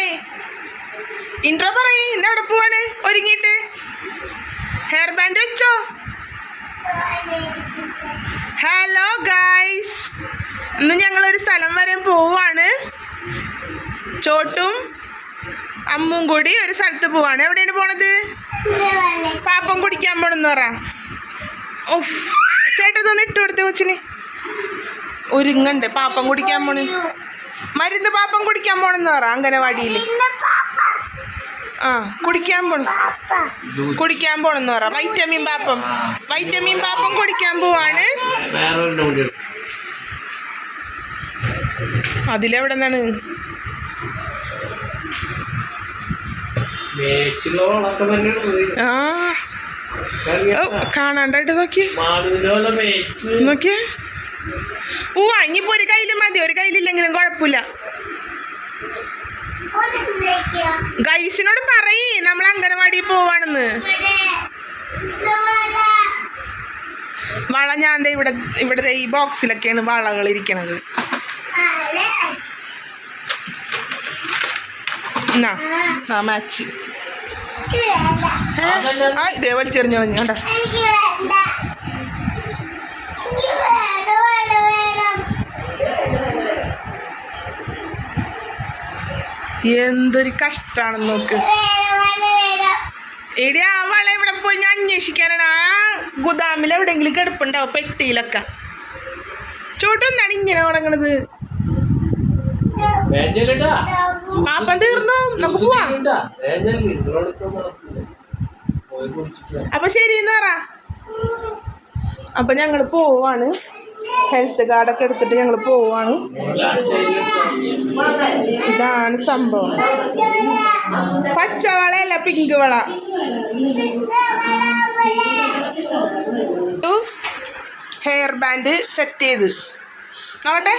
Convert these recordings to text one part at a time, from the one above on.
പറയേ. ഇൻട്രോ പറയേ. ഇന്ന് എവിടെ പോവാണ്? ഒരുങ്ങിയിട്ട്. ഹെയർ ബാൻഡ് വെച്ചോ? ഹലോ ഗായ്സ് ഇന്ന് ഞങ്ങളൊരു സ്ഥലം വരെ പോവാണ്. ചോട്ടും അമ്മും കൂടി ഒരു സ്ഥലത്ത് പോവാണ്. എവിടെയാണ് പോണത്? പാപ്പം കുടിക്കാൻ പോണെന്ന് പറ. ഉഫ്. ചേട്ടാ ഇതൊന്ന് ഇട്ട് കൊടുത്തേ കൊച്ചിന്. ഒരുങ്ങണ്ട്. പാപ്പം കുടിക്കാൻ പോണ. മരുന്ന് പാപ്പം കുടിക്കാൻ പോണെന്ന് പറ അങ്കനവാടിയിൽ ആ കുടിക്കാൻ പോണ കുടിക്കാൻ പോണെന്ന് പറ വൈറ്റമിൻ പാപ്പം. വൈറ്റമിൻ പാപ്പം കുടിക്കാൻ പോവാണ്. അതിലെവിടെ നിന്നാണ് ആ. ഓ, കാണാണ്ടായിട്ട് നോക്കിയേ. നോക്കിയേ. പോവാ ഇനിയിപ്പോ ഒരു കയ്യിൽ മതി. ഒരു കയ്യിലില്ലെങ്കിലും കുഴപ്പമില്ല. ഗൈസിനോട് പറയേ നമ്മൾ അംഗനവാടി പോവാണെന്ന്. വള ഞാൻ ഇവിടെ ഇവിടെ ഈ ബോക്സിലൊക്കെയാണ് വളകൾ ഇരിക്കണത്. എന്നാ? ആ മാച്ച്. ഇതേ വലിച്ചെറിഞ്ഞു കണ്ട? എന്തൊരു കഷ്ടാണെന്ന് നോക്ക്. എടി ആ വള ഇവിടെ പോയി? ഞാൻ അന്വേഷിക്കാനാണ്. ആ ഗുദാമിൽ എവിടെയെങ്കിലും കിടപ്പുണ്ടാവും പെട്ടിയിലൊക്കെ. ചൂട്ടെന്താണ് ഇങ്ങനെ തുടങ്ങണത്. പാപ്പം തീർന്നു? നമുക്ക് പോവാം. അപ്പൊ ശരി എന്ന് പറ. അപ്പൊ ഞങ്ങൾ പോവാണ്. ഹെൽത്ത് കാർഡൊക്കെ എടുത്തിട്ട് ഞങ്ങൾ പോവാണ്. ഇതാണ് സംഭവം. പച്ചവളയല്ല പിങ്ക് വള. ഹെയർ ബാൻഡ് സെറ്റ് ചെയ്ത്. നോക്കട്ടെ.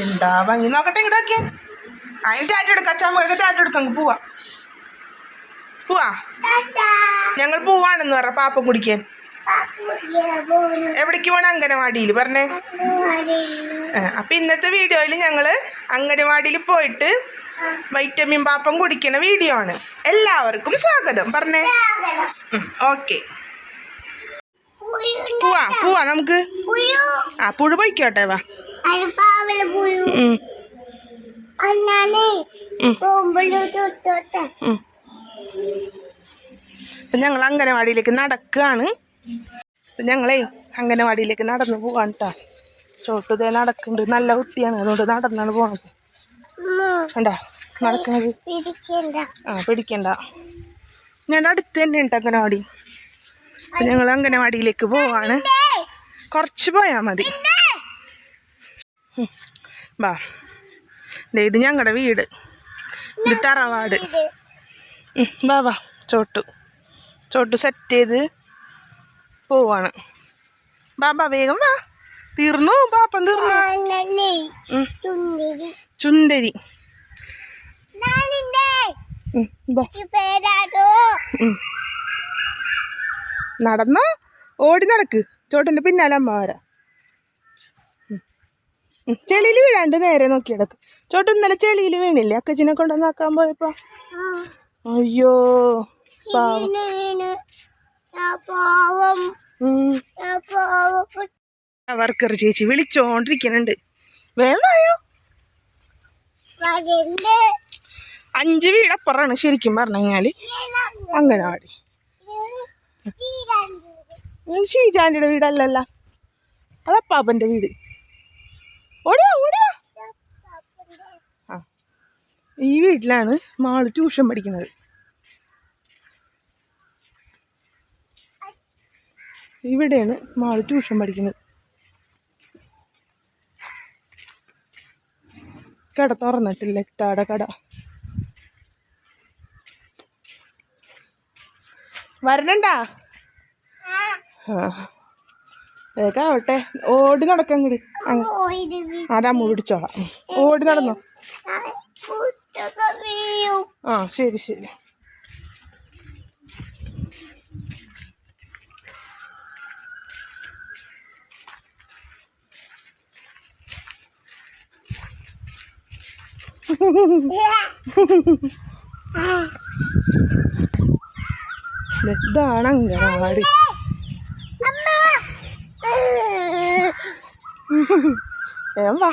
എന്താ ഭംഗി. നോക്കട്ടെ ഇങ്ങോട്ട് നോക്കിയേ. അതിന് ടാറ്റ എടുക്കാം. ചമ്മ ടാറ്റ എടുക്കാം. പോവാ. പോവാ. ഞങ്ങൾ പോവാണെന്ന് പറ പാപ്പം കുടിക്കാൻ. എവിടേക്ക് പോണ? അംഗനവാടിയിൽ പറഞ്ഞേ. അപ്പൊ ഇന്നത്തെ വീഡിയോയിൽ ഞങ്ങൾ അംഗനവാടിയിൽ പോയിട്ട് വൈറ്റമിൻ പാപ്പം കുടിക്കുന്ന വീഡിയോ ആണ്. എല്ലാവർക്കും സ്വാഗതം പറഞ്ഞേ. ഓക്കെ. പോവാ പോവാ നമുക്ക്. ആ പുഴു പോയിക്കോട്ടെ വാ. ഞങ്ങൾ അംഗനവാടിയിലേക്ക് നടക്കുകയാണ് അപ്പൊ ഞങ്ങളേ അംഗനവാടിയിലേക്ക് നടന്നു പോവാണ് കേട്ടോ ചോട്ടുതേ നടക്കുന്നുണ്ട്. നല്ല കുട്ടിയാണ്. അതുകൊണ്ട് നടന്നാണ് പോണത്. കണ്ടാ? നടക്കുന്നത് ആ പിടിക്കണ്ട. ഞാൻ അടുത്ത് തന്നെ ഉണ്ട് അംഗനവാടി. അപ്പൊ ഞങ്ങൾ അംഗനവാടിയിലേക്ക് പോവാണ്. കുറച്ച് പോയാ മതി. വാ ഇത് ഞങ്ങളുടെ വീട്. ഇത് തറവാട്. വാ വാ ചോട്ടു. ചോട്ടു സെറ്റ് ചെയ്ത് പോവാണ്. ബാ ബാ വേഗം വാ. തീർന്നു പാപ്പം തീർന്നു. ചുണ്ടരി. നടന്ന്? ഓടി നടക്ക്. ചോട്ടന്റെ പിന്നാലെ അമ്മ വരാ. ചെളിയിൽ വീഴാണ്ട് നേരെ നോക്കി കിടക്ക് ചോട്ടൻ ഇന്നലെ ചെളിയിൽ വീണില്ലേ? അക്കച്ചിനെ കൊണ്ടുവന്നാക്കാൻ പോയപ്പോ? അയ്യോ പാവം. വർക്കർ ചേച്ചി വിളിച്ചോണ്ടിരിക്കുന്നുണ്ട്. വേഗം അഞ്ചു വീടപ്പുറാണ് ശരിക്കും പറഞ്ഞു കഴിഞ്ഞാൽ. അംഗനവാടി. ഷീജാന്റെ വീടല്ലല്ല. അതപ്പാപ്പന്റെ വീട്. ഓടിയാ ഓടിയാ ആ ഈ വീട്ടിലാണ് മാൾ ട്യൂഷൻ പഠിക്കുന്നത്. ഇവിടെയാണ് മാൾ ട്യൂഷൻ പഠിക്കുന്നത്. കട തുറന്നിട്ടില്ല ഇത്താടെ കട. വരണണ്ടാ? ആ. വേഗാവട്ടെ ഓടി നടക്കാൻ കൂടി അതാ പിടിച്ചോളാം. ഓടി നടന്നോ. ആ ശരി ശരി. ഇതാണ് വേഗം വാ.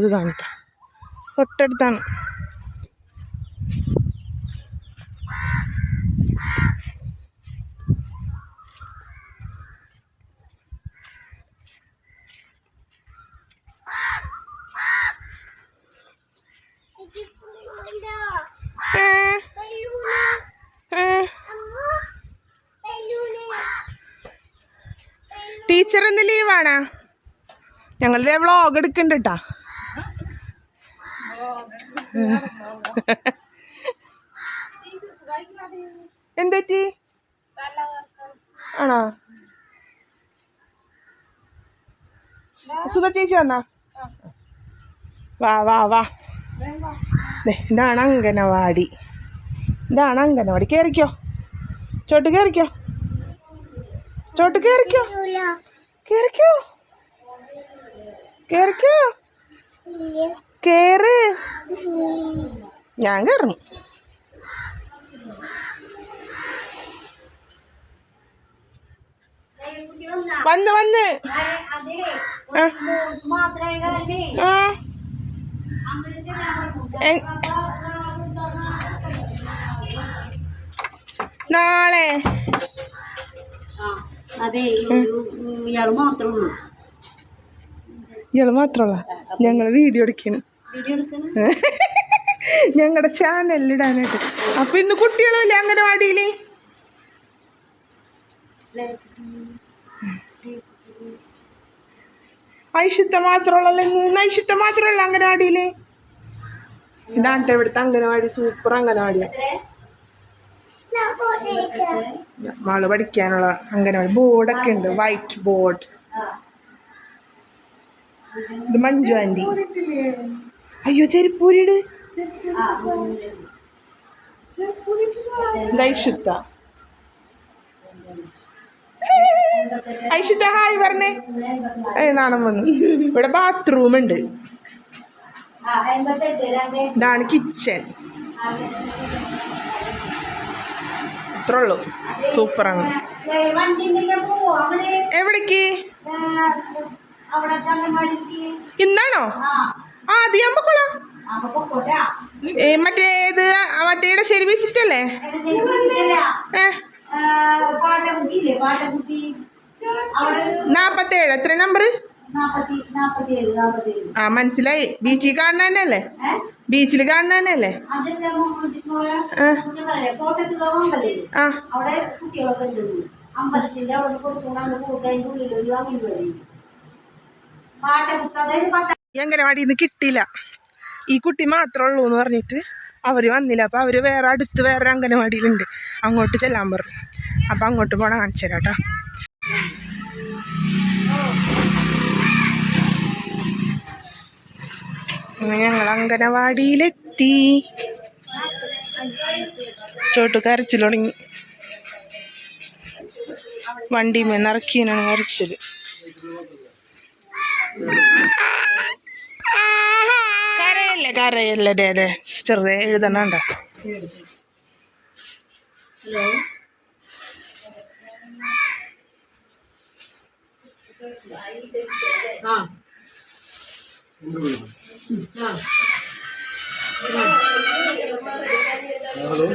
ഇത് കാണട്ടെ തൊട്ടടുത്താണ് ഏ, ഏ. ടീച്ചർ ഇന്ന് ലീവാണ്. ഞങ്ങളിത് വ്ളോഗ് എടുക്കുന്നുണ്ട് കേട്ടാ എന്തേറ്റി ആണോ? സുധ ചേച്ചി വന്നാ? വാ വാ വാ. ഇതാണ് അങ്കനവാടി ഇതാണ് അങ്കനവാടി കയറിക്കോ ചോട്ട് കയറിക്കോ ചോട്ട് കയറിക്കോ കയറിക്കോ കയറിക്കോ കേറ്. ഞാൻ കയറുന്നു വന്ന് വന്ന്. നാളെ. അതെ ഇയാൾ മാത്രമേ ഉള്ളൂ. ഇയാൾ മാത്രമല്ല ഞങ്ങൾ വീഡിയോ എടുക്കണം? ഞങ്ങളുടെ ചാനലിൽ ഇടാനായിട്ട്. അപ്പൊ ഇന്ന് കുട്ടികളില്ലേ അംഗനവാടിയിൽ? ഐഷിത്ത മാത്രമുള്ളല്ലോ ഇന്ന്. ഐഷിത്ത മാത്രമല്ല അംഗനവാടിയിൽ? ഇതാണ് ട്ടോ ഇവിടുത്തെ അംഗനവാടി സൂപ്പർ അംഗനവാടിയാ. മാൾ പഠിക്കാനുള്ള അംഗനവാടി ബോർഡൊക്കെ ഉണ്ട്. വൈറ്റ് ബോർഡ് ഇത് മഞ്ജു ആന്റി. അയ്യോ ചെരുപ്പൂരിട്. ഐഷുത്ത. ഐഷുത്ത ഹായ് പറഞ്ഞേ. ഏ നാണം വന്നു. ഇവിടെ ബാത്റൂം ഉണ്ട്. ഇതാണ് കിച്ചൺ ഇത്രേ ഉള്ളൂ. സൂപ്പറാണ്. എവിടേക്ക്? ഇന്നാണോ? ആ അത് ഏ, മറ്റേ ഇത് മറ്റേടെ ശരി വെച്ചിട്ടല്ലേ? നാപ്പത്തേഴ്. എത്ര നമ്പർ ആ മനസ്സിലായി. ബീച്ചിൽ കാണുന്ന തന്നെയല്ലേ ബീച്ചിൽ കാണുന്ന തന്നെയല്ലേ ആ. അമ്പലത്തിന്റെ അവിടെ കുറച്ചും കൂടെ അങ്ങ് പോയിട്ട് അതിന്റെ ഉള്ളിൽ ഒരു അംഗൻവാടി. പാട്ടക്കുട്ടി അതായത് പാട്ട ഈ അംഗനവാടിയിൽ നിന്ന് കിട്ടിയില്ല. ഈ കുട്ടി മാത്രമേ ഉള്ളൂ എന്ന് പറഞ്ഞിട്ട് അവർ വന്നില്ല. അപ്പോൾ അവർ വേറെ അടുത്ത് വേറെ അംഗനവാടിയിലുണ്ട്. അങ്ങോട്ട് ചെല്ലാൻ പറഞ്ഞു. അപ്പോൾ അങ്ങോട്ട് പോകണം കാണിച്ചു തരാം കേട്ടോ. ഞങ്ങൾ അങ്കനവാടിയിലെത്തി ചോട്ട് കരച്ചിൽ തുടങ്ങി വണ്ടിമേ നിറക്കിയാണ് കരച്ചിൽ കരയല്ലേ കരയല്ലേ അതെ അതെ ചെറുതെ എഴുതണണ്ട. ഹലോ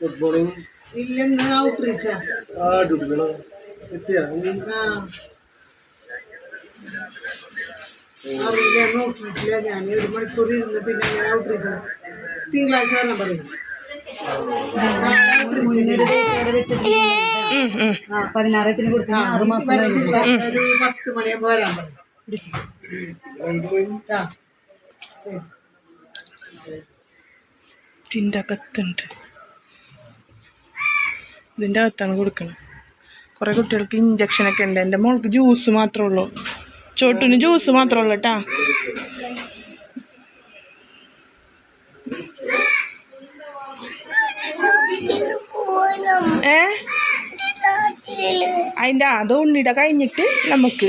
ഗുഡ് മോർണിംഗ് ഇല്ലെന്ന് ഔട്ട്റീച്ച ആ ഡ്യൂട്ടികളോ എത്തിയാ? അറിയില്ല നോക്കിയിട്ടില്ല ഞാൻ ഒരു മണിക്കൂർ ഇരുന്ന് പിന്നെ ഞാൻ ഔട്ട്റീച്ച തിങ്കളാഴ്ച വരണം പറയും. പതിനാറെട്ടിന് കൊടുത്ത് ആറ് മാസം ഒരു പത്ത് മണിയാകുമ്പോൾ വരാൻ പറയും. ഇതിന്റെ അകത്തുണ്ട്. ഇതിന്റെ അകത്താണ് കൊടുക്കണം കുറേ കുട്ടികൾക്ക് ഇഞ്ചക്ഷനൊക്കെ ഉണ്ട്. എന്റെ മോൾക്ക് ജ്യൂസ് മാത്രമേ ഉള്ളൂ. ചോട്ടിന് ജ്യൂസ് മാത്രമേ ഉള്ളൂ കേട്ടാ ഏ? അതിന്റെ അത് ഉണ്ണിട കഴിഞ്ഞിട്ട് നമുക്ക്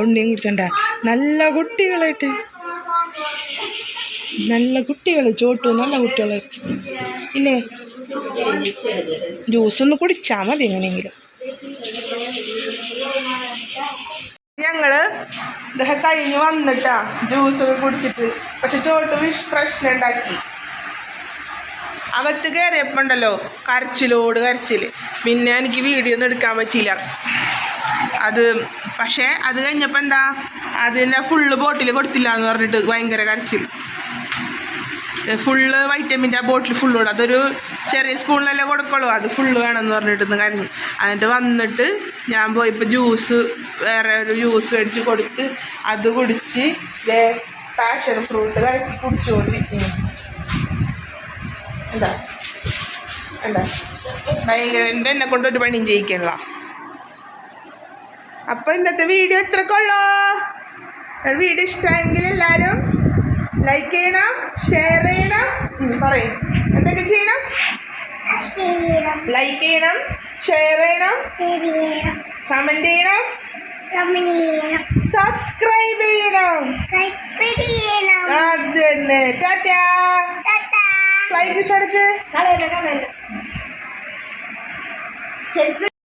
ഉണ്ണിയും കുടിച്ചണ്ട. നല്ല കുട്ടികളായിട്ട്. നല്ല കുട്ടികൾ ചോട്ടു നല്ല കുട്ടികൾ. ഇല്ലേ? ജ്യൂസ് ഒന്ന് കുടിച്ചാൽ മതി എങ്ങനെയെങ്കിലും. ഞങ്ങൾ ഇതൊക്കെ കഴിഞ്ഞ് വന്നിട്ടാ ജ്യൂസ് ഒക്കെ കുടിച്ചിട്ട്. പക്ഷെ ചോട്ട് വിഷ് പ്രശ്നം ഉണ്ടാക്കി. അകത്ത് കയറിയപ്പോൾ ഉണ്ടല്ലോ കരച്ചിലോട് കരച്ചിൽ പിന്നെ എനിക്ക് വീഡിയോ ഒന്നും എടുക്കാൻ പറ്റിയില്ല. അത് പക്ഷേ അത് കഴിഞ്ഞപ്പോൾ എന്താ അതിന്റെ ഫുള്ള് ബോട്ടിൽ കൊടുത്തില്ല എന്ന് പറഞ്ഞിട്ട് ഭയങ്കര കരച്ചിൽ ഫുള്ള് വൈറ്റമിന്റെ ആ ബോട്ടിൽ ഫുള്ള് കൊടുക്കും അതൊരു ചെറിയ സ്പൂണിലല്ലേ കൊടുക്കുള്ളൂ. അത് ഫുള്ള് വേണമെന്ന് പറഞ്ഞിട്ട് കരഞ്ഞു എന്നിട്ട് വന്നിട്ട് ഞാൻ പോയി പോയപ്പോൾ ജ്യൂസ് വേറെ ഒരു ജ്യൂസ് മേടിച്ച് കൊടുത്ത് അത് കുടിച്ച് ദേ പാഷൻ ഫ്രൂട്ട് കലക്കി കുടിച്ചുകൊണ്ടിരിക്കുന്നു എന്താ എന്താ ഭയങ്കര എന്റെ എന്നെ കൊണ്ട് ഒരു പണിയും ചെയ്യിക്കണല്ലോ അപ്പൊ ഇന്നത്തെ വീഡിയോ എത്ര കൊള്ളോ വീഡിയോ ഇഷ്ടമായെങ്കിൽ എല്ലാവരും ലൈക്ക് ചെയ്യണം ഷെയർ ചെയ്യണം. പറയും. എന്തൊക്കെ ചെയ്യണം? ലൈക്ക് ചെയ്യണം ഷെയർ ചെയ്യണം. കമന്റ് ചെയ്യണം. സബ്സ്ക്രൈബ് ചെയ്യണം. അത് തന്നെ ടാറ്റാ. ലൈക്ക് ഫ്ലൈ കിസ് എടുക്ക് ശരിക്കും